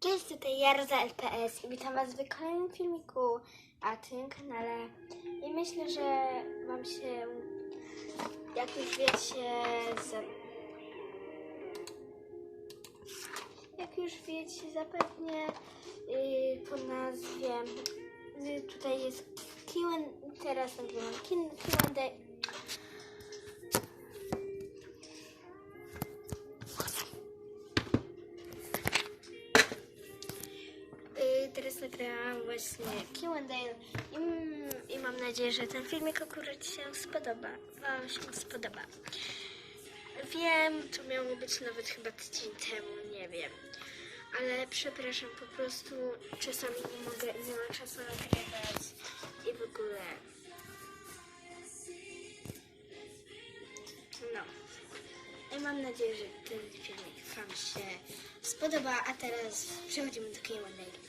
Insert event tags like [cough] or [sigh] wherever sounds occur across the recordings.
Cześć, tutaj Jarza LPS i witam Was w kolejnym filmiku na tym kanale. I myślę, że Wam się, jak już wiecie, za... jak już wiecie, zapewnie yy, po nazwie, yy, tutaj jest Q&A, teraz nagrywam Q&A. Właśnie Q&A i, i mam nadzieję, że ten filmik akurat się spodoba. Wam się spodoba. Wiem, to miało być nawet chyba tydzień temu, nie wiem. Ale przepraszam, po prostu czasami nie mogę, nie mam czasu nagrywać i w ogóle. No. I mam nadzieję, że ten filmik Wam się spodoba, a teraz przechodzimy do Q&A.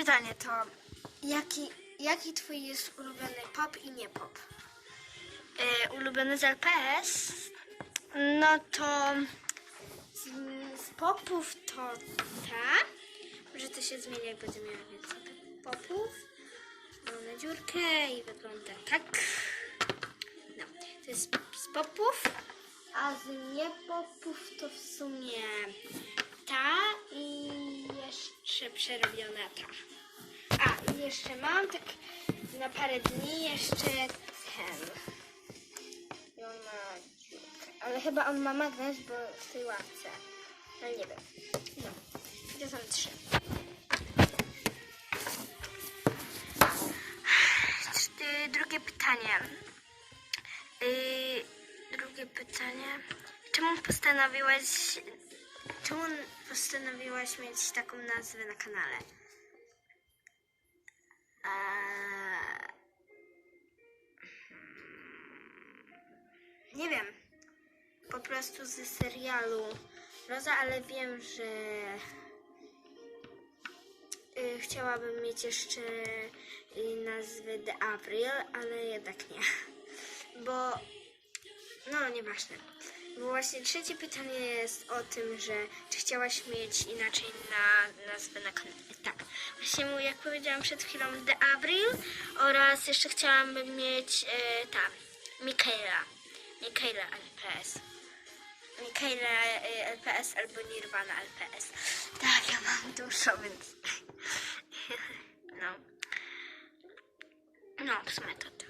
Pytanie to jaki, jaki twój jest ulubiony pop i nie pop? Yy, ulubiony z LPS? No to z, z popów to ta. Może to się zmieni jak będę miała więcej popów. Mam na dziurkę i wygląda tak. No, to jest z popów. A z niepopów to w sumie ta i przerobiona ta. A, i jeszcze mam tak na parę dni jeszcze ten. I on ma dziurkę. Ale chyba on ma magnes, bo w tej ławce. Ale nie wiem. No. To są trzy. Drugie pytanie. Yy, drugie pytanie. Czemu postanowiłaś Czemu postanowiłaś mieć taką nazwę na kanale? Eee, hmm, Nie wiem. Po prostu ze serialu Roza, ale wiem, że y, chciałabym mieć jeszcze y, nazwę The April, ale jednak nie. Bo no, nieważne. Bo właśnie trzecie pytanie jest o tym, że czy chciałaś mieć inaczej na nazwę na kanale. Tak. Właśnie mu- jak powiedziałam przed chwilą The Avril oraz jeszcze chciałabym mieć e, ta Mikaela. Mikaela LPS. Mikaela e, LPS albo Nirvana LPS. Tak, ja mam dużo, więc [laughs] no. No, w sumie to to.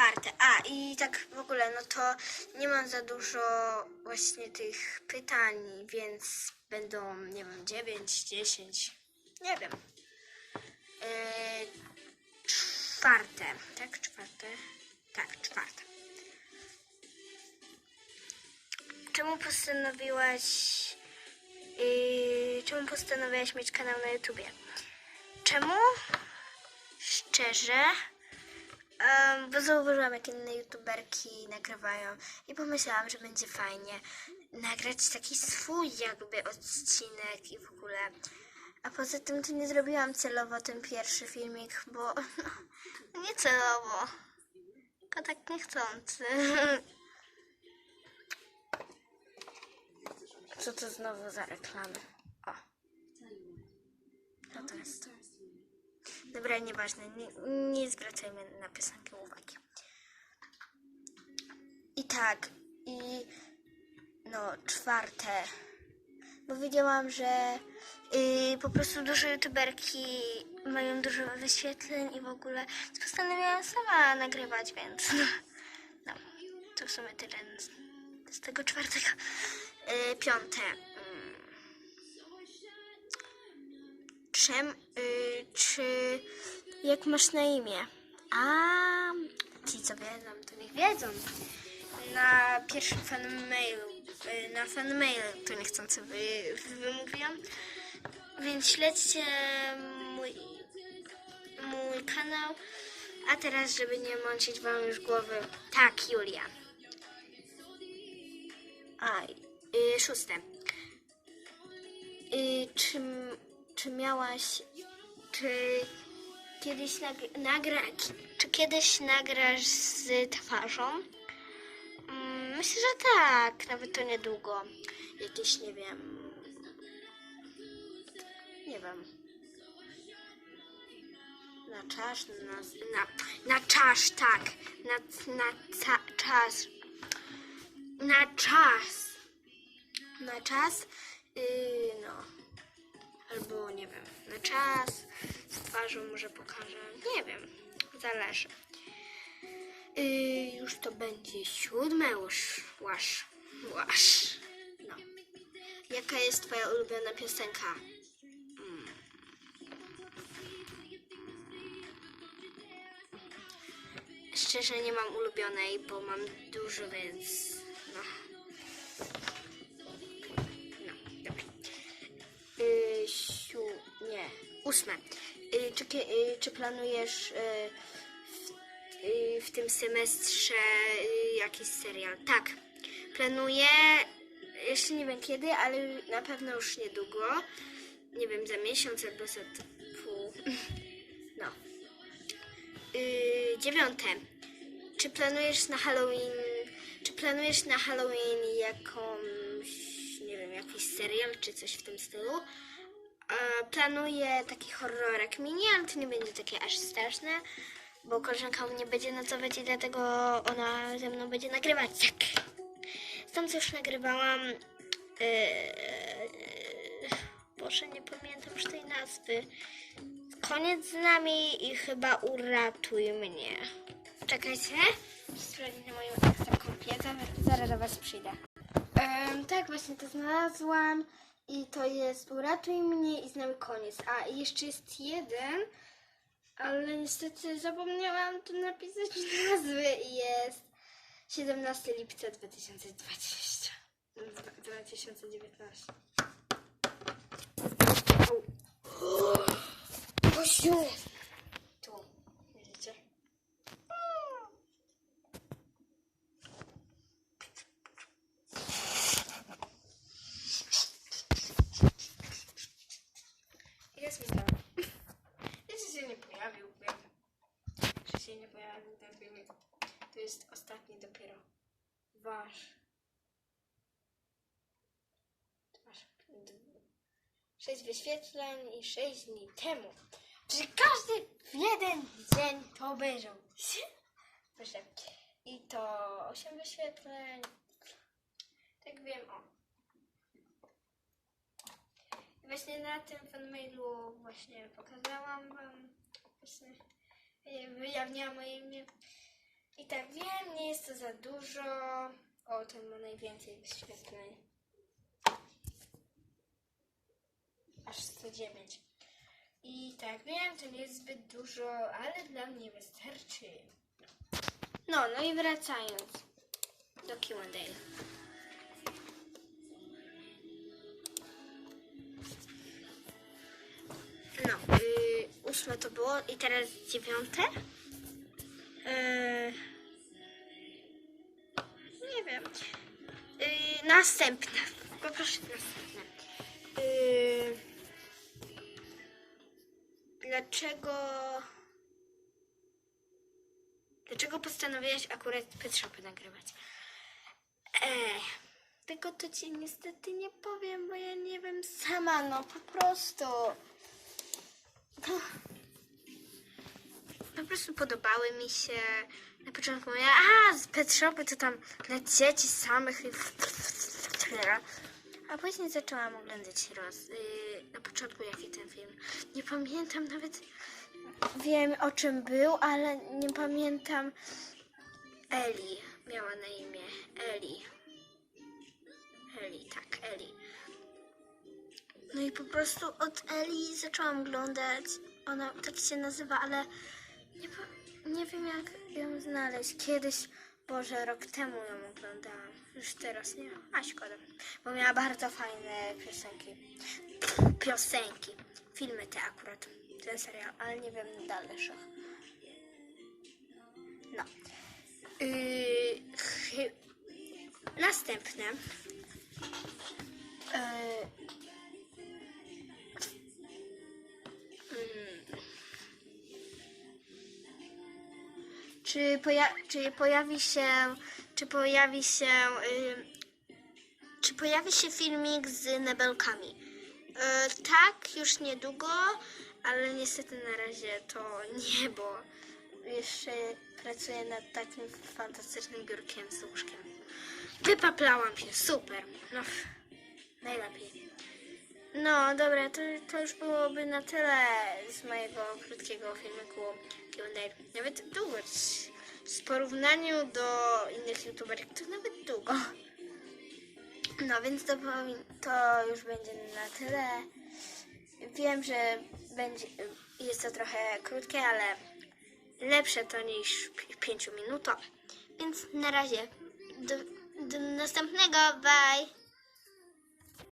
Czwarte. A i tak w ogóle, no to nie mam za dużo właśnie tych pytań, więc będą, nie wiem, 9, 10, nie wiem. Yy, czwarte, tak? Czwarte? Tak, czwarte. Czemu postanowiłaś, yy, czemu postanowiłaś mieć kanał na YouTubie? Czemu? Szczerze, Em, bo zauważyłam, jak inne youtuberki nagrywają i pomyślałam, że będzie fajnie nagrać taki swój jakby odcinek i w ogóle. A poza tym to nie zrobiłam celowo ten pierwszy filmik, bo no, [laughs] nie celowo, tylko tak niechcący. [laughs] Co to znowu za reklamy? O. Co to jest? Dobra, nieważne, nie, nie zwracajmy na piosenkę uwagi. I tak, i no, czwarte. Bo wiedziałam, że y, po prostu duże youtuberki mają dużo wyświetleń i w ogóle postanowiłam sama nagrywać, więc no, no to w sumie tyle z, z tego czwartego. Y, piąte. Czem, y, czy jak masz na imię? A, ci co wiedzą, to niech wiedzą. Na pierwszym fanmailu, y, na fanmailu to niechcący wy, wymówiłam. Więc śledźcie mój, mój kanał. A teraz, żeby nie mącić wam już głowy. Tak, Julia. A, y, szóste. Y, czy, czy miałaś, czy kiedyś nag- nagra, czy kiedyś nagrasz z twarzą? Mm, myślę, że tak, nawet to niedługo. Jakieś, nie wiem, nie wiem. Na czas, na, na, na czas, tak. Na, na ca, czas. Na czas. Na czas, yy. Albo nie wiem, na czas. Z twarzą może pokażę. Nie wiem, zależy. Yy, już to będzie siódme łyż. Łasz. Łasz. No. Jaka jest twoja ulubiona piosenka? Szczerze nie mam ulubionej, bo mam dużo, więc ósme. Yy, czy, yy, czy planujesz yy, w, w tym semestrze jakiś serial? Tak, planuję. Jeszcze nie wiem kiedy, ale na pewno już niedługo. Nie wiem, za miesiąc albo za pół. [laughs] No. Dziewiąte. Czy planujesz na Halloween, czy planujesz na Halloween jakąś, nie wiem, jakiś serial czy coś w tym stylu? Planuję taki horrorek mini, ale to nie będzie takie aż straszne, bo koleżanka u mnie będzie nocować i dlatego ona ze mną będzie nagrywać. Tak. Co już nagrywałam, yy, Boże, nie pamiętam już tej nazwy. Koniec z nami i chyba uratuj mnie. Czekajcie. Sprawdzić na moją ekstra kompie. Zaraz- do was przyjdę. Em, tak, właśnie to znalazłam. I to jest uratuj mnie i z nami koniec. A jeszcze jest jeden, ale niestety zapomniałam tu napisać [laughs] nazwy i jest 17 lipca 2020. Dwa- 2019. Au. Kościół! Tu, widzicie? Jest mi tam. Jeszcze się nie pojawił, wiem. Że się nie pojawił ten filmik. To jest ostatni dopiero. Wasz. Wasz. Sześć wyświetleń i sześć dni temu. Czyli każdy w jeden dzień to obejrzał. [laughs] Proszę. I to osiem wyświetleń. Tak wiem, o. I właśnie na tym fanmailu właśnie pokazałam wam, właśnie e, wyjawniałam moje imię. I tak wiem, nie jest to za dużo. O, ten ma najwięcej wyświetleń. Aż 109. I tak wiem, to nie jest zbyt dużo, ale dla mnie wystarczy. No, no i wracając do Q&A. No, yy, ósme to było i teraz dziewiąte. Yy, Następne. Poproszę następne. Yy, dlaczego... Dlaczego postanowiłaś akurat Pet Shopy nagrywać? Ech, tego to ci niestety nie powiem, bo ja nie wiem sama, no po prostu. Prostu podobały mi się. Na początku mówię, a z Pet Shopy to tam dla dzieci samych. A później zaczęłam oglądać roz, yy, na początku jaki ten film. Nie pamiętam nawet. Wiem o czym był, ale nie pamiętam. Eli miała na imię. Eli. Eli, tak, Eli. No i po prostu od Eli zaczęłam oglądać. Ona tak się nazywa, ale nie, nie wiem jak ją znaleźć. Kiedyś, Boże, rok temu ją oglądałam. Już teraz nie. A szkoda. Bo miała bardzo fajne piosenki. Piosenki. Filmy te akurat. Ten serial, ale nie wiem dalszych. No. Yy, następne. Yy, Czy, poja- czy pojawi się, czy pojawi się, czy pojawi się filmik z nebelkami? Y, tak, już niedługo, ale niestety na razie to nie, bo jeszcze pracuję nad takim fantastycznym biurkiem z łóżkiem. Wypaplałam się, super. No, najlepiej. No dobra, to, to już byłoby na tyle z mojego krótkiego filmiku Q&A. Nawet długo. W porównaniu do innych youtuberów to nawet długo. No więc to, to już będzie na tyle. Wiem, że będzie, jest to trochę krótkie, ale lepsze to niż 5 minut. Więc na razie. Do, do następnego. Bye.